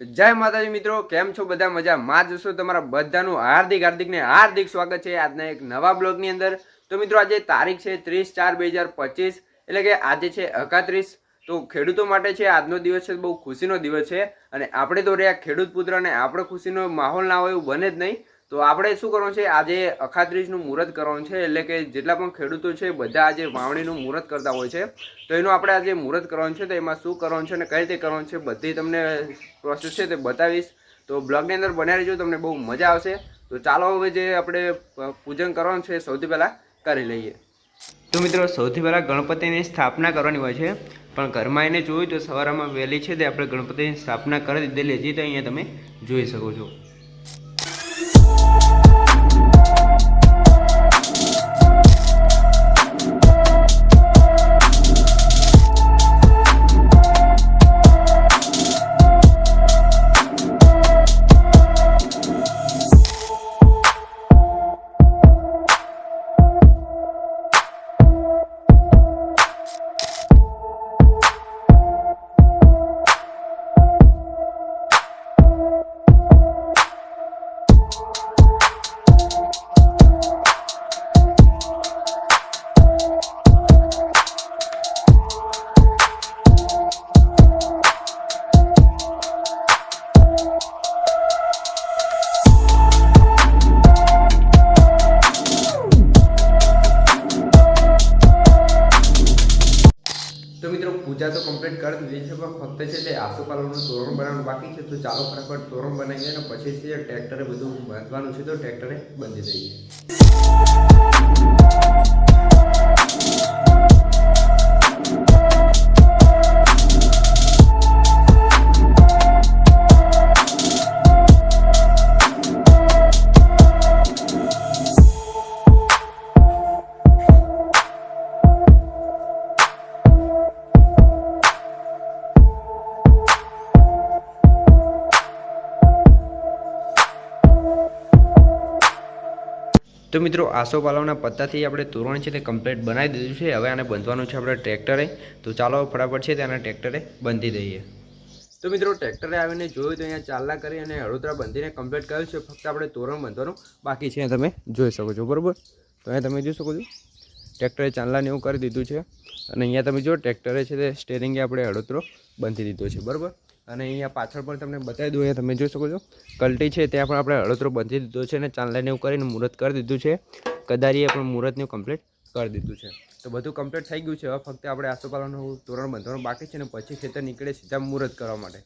જય માતાજી મિત્રો, કેમ છો બધા? મજા માં જશો તમારા બધાનું હાર્દિક હાર્દિક ને હાર્દિક સ્વાગત છે આજના એક નવા બ્લોગની અંદર. તો મિત્રો, આજે તારીખ છે ત્રીસ ચાર બે હજાર પચીસ, એટલે કે આજે છે અકાત્રીસ તો ખેડૂતો માટે છે આજનો દિવસ છે બહુ ખુશીનો દિવસ છે. અને આપણે તો રહ્યા ખેડૂત પુત્ર અને આપણે ખુશીનો માહોલ ના હોય એવું બને જ નહીં. તો આપણે શું કરવાનું છે? આજે અખાત્રીજનું મુહૂર્ત કરવાનું છે, એટલે કે જેટલા પણ ખેડૂતો છે, બધા આજે વાવણીનું મુહૂર્ત કરતા હોય છે. તો એનું આપણે આજે મુહૂર્ત કરવાનું છે, તો એમાં શું કરવાનું છે અને કઈ રીતે કરવાનું છે, બધી તમને પ્રોસેસ છે તે બતાવીશ. તો બ્લોગની અંદર બનાવી રહેજો, તમને બહુ મજા આવશે. તો ચાલો હવે જે આપણે પૂજન કરવાનું છે, સૌથી પહેલાં કરી લઈએ. તો મિત્રો, સૌથી પહેલાં ગણપતિની સ્થાપના કરવાની હોય છે. પણ ઘરમાં એને જોયું તો સવારમાં વહેલી છે તે આપણે ગણપતિની સ્થાપના કરી દીધેલી હતી તો અહીંયા તમે જોઈ શકો છો. ફક્ત છે તે આસોપાલવનું તોરણ બનાવવાનું બાકી છે, તો ચાલો ફટાફટ તોરણ બનાવીએ અને પછી છે ટ્રેક્ટરે બધું બાંધવાનું છે, તો ટ્રેક્ટરે બાંધી દઈએ. તો મિત્રો, આસોપાલવના પત્તાથી આપણે તોરણ છે તે કમ્પ્લીટ બનાવી દીધું છે. હવે આને બંધવાનું છે આપણે ટ્રેક્ટરે. તો ચાલો ફટાફટ છે તેને ટ્રેક્ટરે બાંધી દઈએ. તો મિત્રો, ટ્રેક્ટરે આવીને જોયું તો અહીંયા ચાલના કરી અને હળોતરા બાંધીને કમ્પ્લીટ કર્યું છે. ફક્ત આપણે તોરણ બાંધવાનું બાકી છે. તમે જોઈ શકો છો, બરાબર? તો અહીંયા તમે જોઈ શકો છો. ટ્રેક્ટરે ચાંદલાને એવું કરી દીધું છે. અને અહીંયા તમે જો ટ્રેક્ટરે છે તે સ્ટેરિંગે આપણે હળોતરો બાંધી દીધો છે, બરાબર? અને અહીંયા પાછળ પણ તમને બતાવી દઉં, અહીંયા તમે જોઈ શકો છો. કલટી છે, ત્યાં પણ આપણે હળોતરો બંધી દીધો છે અને ચાંદલાને એવું કરીને મુહૂર્ત કરી દીધું છે. કદારીએ પણ મુહૂર્તને કમ્પ્લીટ કરી દીધું છે. તો બધું કમ્પ્લીટ થઈ ગયું છે. હવે ફક્ત આપણે આસોપાલવનું તોરણ બંધવાનું બાકી છે અને પછી ખેતર નીકળે સીધા મુહૂર્ત કરવા માટે.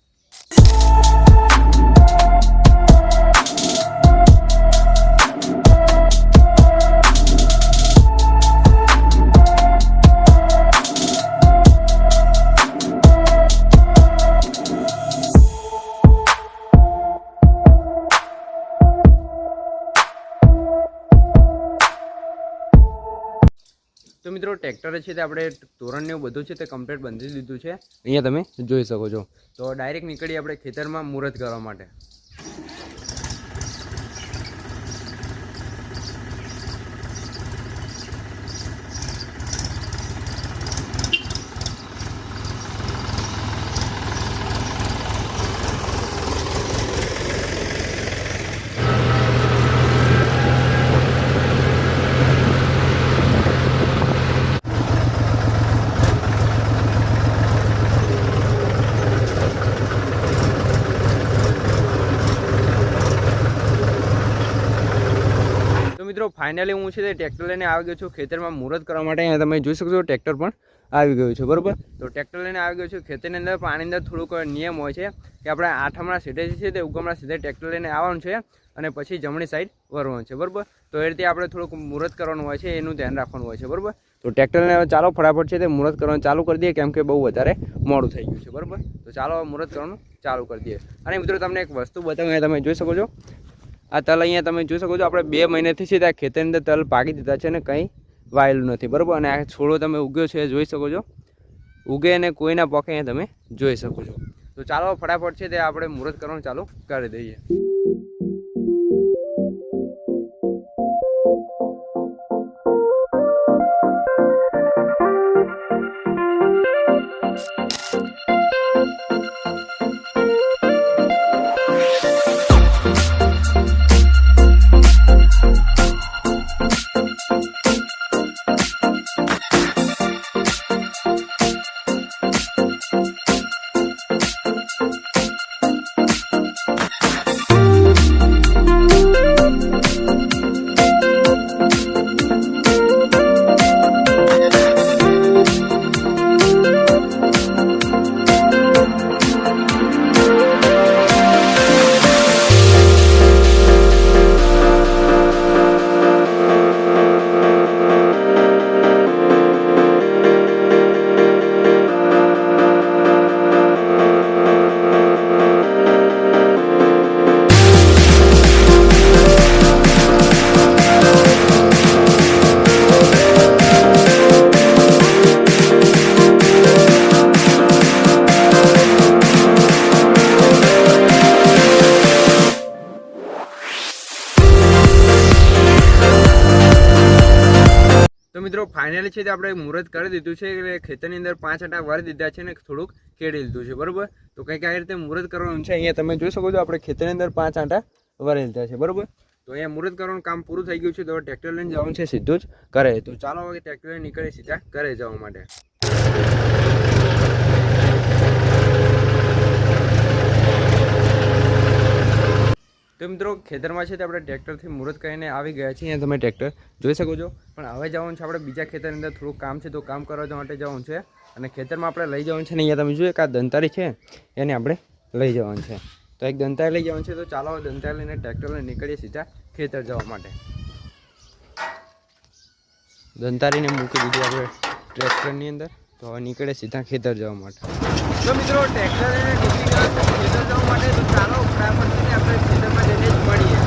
તો મિત્રો ટ્રેક્ટર છે તે આપણે તોરણને એવું બધું છે તે કમ્પ્લીટ બંધી દીધું છે. અહીંયા તમે જોઈ શકો છો. તો ડાયરેક્ટ નીકળીએ આપણે ખેતરમાં મુહૂર્ત કરવા માટે. મિત્રો ફાઇનલી હું છે તે ટ્રેક્ટર લઈને આવી ગયો છું ખેતરમાં મુહૂર્ત કરવા માટે. અહીંયા તમે જોઈ શકો છો ટ્રેક્ટર પણ આવી ગયું છે, બરાબર? તો ટ્રેક્ટર લઈને આવી ગયો છું. ખેતરની અંદર પાણી અંદર થોડુંક નિયમ હોય છે કે આપણે આઠમણા સીધે છે તે ઉગમણા સીધે ટ્રેક્ટર લઈને આવવાનું છે અને પછી જમણી સાઈડ વરવાનું છે, બરાબર? તો એ રીતે આપણે થોડુંક મુહૂર્ત કરવાનું હોય છે, એનું ધ્યાન રાખવાનું હોય છે, બરાબર? તો ટ્રેક્ટરને ચાલો ફટાફટ છે તે મુહૂર્ત કરવાનું ચાલુ કરી દઈએ, કેમ કે બહુ વધારે મોડું થઈ ગયું છે, બરાબર? તો ચાલો મુહૂર્ત કરવાનું ચાલુ કરી દઈએ. અને મિત્રો, તમને એક વસ્તુ બતાવું તમે જોઈ શકો છો. આ તલ અહીંયા તમે જોઈ શકો છો, આપણે બે મહિનાથી છે ત્યાં ખેતરની અંદર તલ પાકી દીધા છે ને કંઈ વાયેલું નથી, બરાબર? અને આ છોડો તમે ઉગ્યો છે જોઈ શકો છો. ઉગે અને કોઈના પોકે અહીંયા તમે જોઈ શકો છો. તો ચાલો ફટાફટ છે તે આપણે મુહૂર્ત કરવાનું ચાલુ કરી દઈએ. ફાઇનલી છે તે આપણે મુહૂર્ત કરી દીધું છે, એટલે ખેતરની અંદર પાંચ આટા વાર દીધા છે ને થોડુંક કેળી લીધું છે, બરાબર? તો કંઈક આ રીતે મુહૂર્ત કરવાનું છે. અહીંયા તમે જોઈ શકો છો આપણે ખેતરની અંદર પાંચ આટા વાળી લીધા છે, બરાબર? તો અહીંયા મુહૂર્ત કરવાનું કામ પૂરું થઈ ગયું છે, તો ટ્રેક્ટર લઈને જવાનું છે, સીધું જ કરે તો ચાલો હવે ટ્રેક્ટર લઈને નીકળે સીધા ઘરે જવા માટે. તો મિત્રો ખેતરમાં છે તે આપણે ટ્રેક્ટરથી મુહૂર્ત કરીને આવી ગયા છીએ અહીંયા તમે ટ્રેક્ટર જોઈ શકો છો. પણ હવે જવાનું છે આપણે બીજા ખેતરની અંદર. થોડું કામ છે તો કામ કરવા માટે જવાનું છે. અને ખેતરમાં આપણે લઈ જવાનું છે ને અહીંયા તમે જોઈએ કે આ દંતારી છે. એને આપણે લઈ જવાનું છે. તો એક દંતારી લઈ જવાનું છે. તો ચાલો દંતારી લઈને ટ્રેક્ટર નીકળીએ સીધા ખેતર જવા માટે. દંતારીને મૂકી દીધી આપણે ટ્રેક્ટરની અંદર. તો હવે નીકળે સીધા ખેતર જવા માટે. તો મિત્રો ટ્રેક્ટર છે ખેતર જવા માટે તો ચાલો ફટાફટ છે ને આપણે ખેતરમાં જઈને જ મળીએ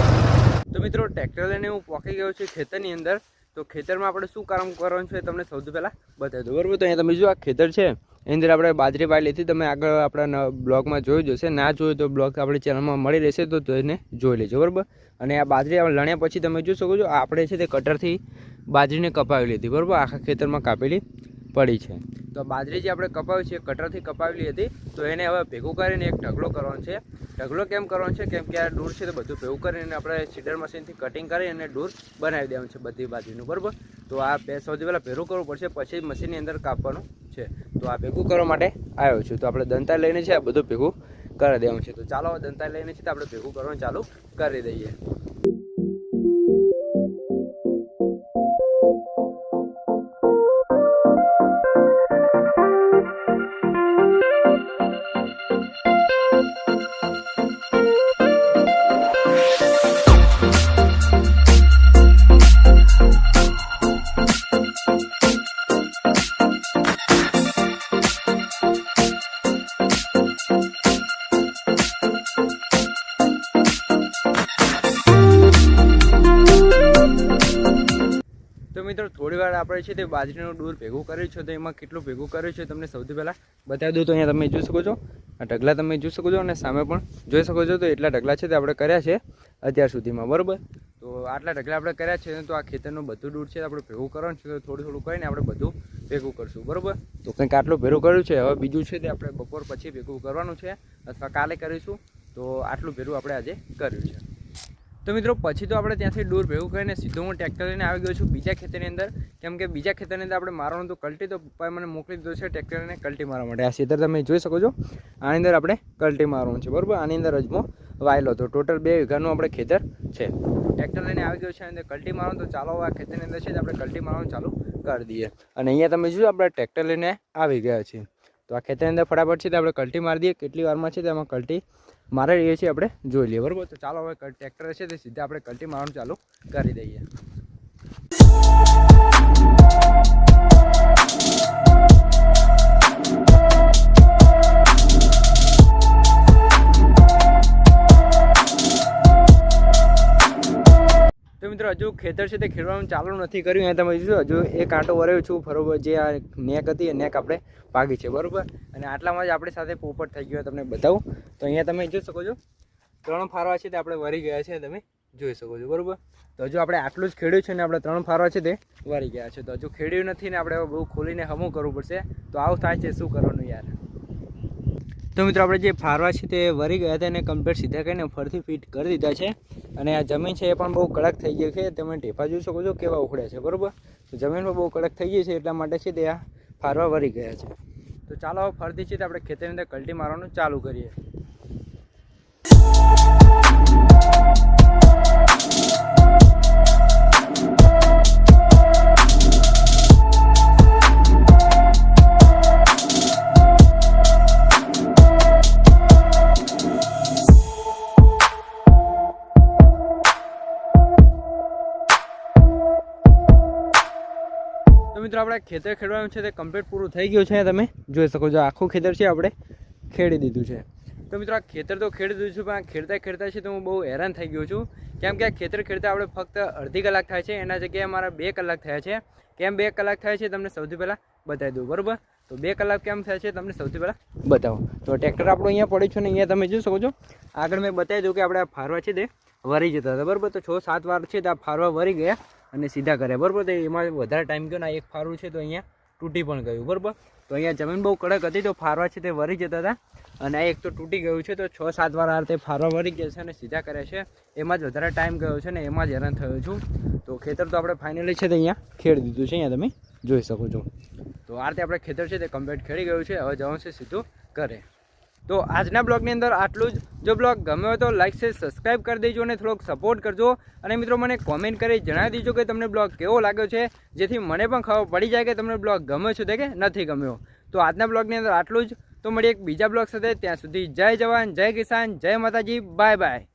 તો મિત્રો ટ્રેક્ટર લઈને હું પહોંચી ગયો છું ખેતરની અંદર, તો ખેતરમાં આપણે શું કામ કરવાનું છે તમને સૌથી પહેલાં બતાવી દઉં. બરાબર, તો અહીંયા તમે જો આ ખેતર છે, એની અંદર આપણે બાજરી પાડી લીધી, તમે આગળ આપણા બ્લોગમાં જોઈ જશે ના જોયું તો બ્લોગ આપણી ચેનલમાં મળી રહેશે, તો તેને જોઈ લેજો, બરાબર? અને આ બાજરી આપણે લણ્યા પછી તમે જોઈ શકો છો આપણે છે તે કટરથી બાજરીને કપાવી લીધી, બરાબર? આખા ખેતરમાં કાપેલી. પડી છે. તો બાજરી જે આપણે કપાવી છે, કટરથી કપાવેલી હતી. તો એને હવે ભેગું કરીને એક ઢગલો કરવાનો છે. ઢગલો કેમ કરવાનો છે? કેમ કે આ ડૂર છે તો બધું ભેગું કરીને આપણે સીડર મશીનથી કટિંગ કરી અને ડૂર બનાવી દેવાનું છે બધી બાજરીનું, બરાબર? તો આ બે સૌથી પહેલાં ભેગું કરવું પડશે, પછી મશીનની અંદર કાપવાનું છે. તો આ ભેગું કરવા માટે આવ્યો છું. તો આપણે દંતા લઈને છે, આ બધું ભેગું કરી દેવાનું છે. તો ચાલો દંતા લઈને છે તો આપણે ભેગું કરવાનું ચાલુ કરી દઈએ. મિત્રો આપણે છે તે બાજરીનું દૂર ભેગું કર્યું છે, તો એમાં કેટલું ભેગું કર્યું છે તમને સૌથી પહેલાં બતાવી દઉં, તો અહીંયા તમે જોઈ શકો છો. આ ઢગલા તમે જોઈ શકો છો અને સામે પણ જોઈ શકો છો, તો એટલા ઢગલા છે તે આપણે કર્યા છે અત્યાર સુધીમાં, બરાબર? તો આટલા ઢગલા આપણે કર્યા છે તો આ ખેતરનું બધું દૂર છે આપણે ભેગું કરવાનું છે, તો થોડું થોડું કરીને આપણે બધું ભેગું કરશું, બરાબર? તો કંઈક આટલું ભેરું કર્યું છે, હવે બીજું છે તે આપણે બપોર પછી ભેગું કરવાનું છે, અથવા કાલે કરીશું, તો આટલું ભેરું આપણે આજે કર્યું છે. તો મિત્રો, પછી તો આપણે ત્યાંથી દૂર ભેગું કરીને સીધો હું ટ્રેક્ટર લઈને આવી ગયો છું બીજા ખેતરની અંદર. કેમ કે બીજા ખેતરની અંદર આપણે મારવાનું તો કલ્ટી તો પપ્પાએ મને મોકલી દીધો છે ટ્રેક્ટરને કલ્ટી મારવા માટે. આ ખેતર તમે જોઈ શકો છો, આની અંદર આપણે કલ્ટી મારવાનું છે, બરાબર? આની અંદર અજમો વાયેલો હતો. ટોટલ બે વીઘાનું આપણે ખેતર છે. ટ્રેક્ટર લઈને આવી ગયો છે અંદર કલ્ટી મારવાનું તો ચાલો આ ખેતરની અંદર છે આપણે કલ્ટી મારવાનું ચાલુ કરી દઈએ. અને અહીંયા તમે જોયું આપણે ટ્રેક્ટર લઈને આવી ગયા છીએ. તો આ ખેતરની અંદર ફટાફટ છે તો આપણે કલ્ટી મારી દઈએ. કેટલી વારમાં છે તેમાં કલ્ટી મારે રહીએ છીએ આપણે જોઈ લઈએ. બરાબર? તો ચાલો હવે ટ્રેક્ટર છે તે સીધા આપણે કલ્ટી મારવાનું ચાલુ કરી દઈએ. તો મિત્રો હજુ ખેતર છે તે ખેડવાનું ચાલુ નથી કર્યું. અહીંયા તમે જોશો, હજુ એ કાંટો વરાયો છું બરોબર, જે આ નેક હતી, એ નેક આપણે ભાગી છે, બરાબર? અને આટલામાં જ આપણી સાથે પોપટ થઈ ગયો, તમને બતાવું. તો અહીંયા તમે જોઈ શકો છો, ત્રણ ફારવા છે તે આપણે વરી ગયા છે, તમે જોઈ શકો છો, બરાબર? તો હજુ આપણે આટલું જ ખેડ્યું છે ને આપણે ત્રણ ફારવા છે તે વરી ગયા છે. તો હજુ ખેડ્યું નથી ને આપણે બહુ ખોલીને હમું કરવું પડશે. તો આવું થાય છે, શું કરવાનું યાર? તો મિત્રો, આપણે જે ફારવા છે તે વરી ગયા હતા એને કમ્પ્લીટ સીધા કરીને ફરીથી ફિટ કરી દીધા છે. અને આ જમીન છે એ પણ બહુ કડક થઈ ગઈ છે. તમે ઢેફા જોઈ શકો છો કેવા ઉખડ્યા છે, બરાબર? તો જમીન પણ બહુ કડક થઈ ગઈ છે, એટલા માટે છે તે આ ફારવા વરી ગયા છે. તો ચાલો ફરતી છે તે આપણે ખેતરની અંદર કલ્ટી મારવાનું ચાલુ કરીએ. આપણે ખેતર ખેડવાનું છે તે કમ્પ્લીટ પૂરું થઈ ગયું છે તમે જોઈ શકો છો, આખું ખેતર છે આપણે ખેડી દીધું છે. તો મિત્રો, આ ખેતર તો ખેડી દીધું છું, પણ ખેડતા ખેડતા છે તો હું બહુ હેરાન થઈ ગયો છું. કેમ કે આ ખેતર ખેડતા આપણે ફક્ત અડધી કલાક થાય છે, એના જગ્યાએ મારા બે કલાક થયા છે. કેમ બે કલાક થાય છે, તમને સૌથી પહેલાં બતાવી દઉં, બરાબર? તો બે કલાક કેમ થાય છે, તમને સૌથી પહેલાં બતાવો. તો ટ્રેક્ટર આપણું અહીંયા પડ્યું છે ને, અહીંયા તમે જોઈ શકો છો. આગળ મેં બતાવી દઉં કે આપણે આ ફારવા છે તે વરી જતા હતા, બરાબર? તો છ સાત વાર છે તો આ ફારવા વરી ગયા. અને સીધા કરે બરાબર? તો એમાં વધારે ટાઈમ ગયો ને એક ફારું છે તો અહીંયા તૂટી પણ ગયું, બરાબર? તો અહીંયા જમીન બહુ કડક હતી, તો ફારવા છે તે વરી જતા હતા. અને આ એક તો તૂટી ગયું છે, તો છ સાત વાર આ તે ફારવા વરી ગયા છે અને સીધા કરે છે. એમાં જ વધારે ટાઈમ ગયો છે ને, એમાં જ હેરાન થયો છું. તો ખેતર તો આપણે ફાઇનલી છે તે અહીંયા ખેડી દીધું છે, અહીંયા તમે જોઈ શકો છો. તો આ રીતે આપણે ખેતર છે તે કમ્પ્લીટ ખેડી ગયું છે. હવે જવાનું છે સીધું ઘરે. તો આજના બ્લોગની અંદર આટલું જ. જો બ્લોગ ગમ્યો તો લાઈક છે સબસ્ક્રાઈબ કરી દેજો અને થોડોક સપોર્ટ કરજો. અને મિત્રો, મને કોમેન્ટ કરી જણાવી દેજો કે તમને બ્લોગ કેવો લાગ્યો છે, જેથી મને પણ ખબર પડી જાય કે તમને બ્લોગ ગમ્યો છે તે કે નથી ગમ્યો. તો આજના બ્લોગની અંદર આટલું જ. તો મળીએ એક બીજા બ્લોગ સાથે. ત્યાં સુધી જય જવાન, જય કિસાન, જય માતાજી. Bye bye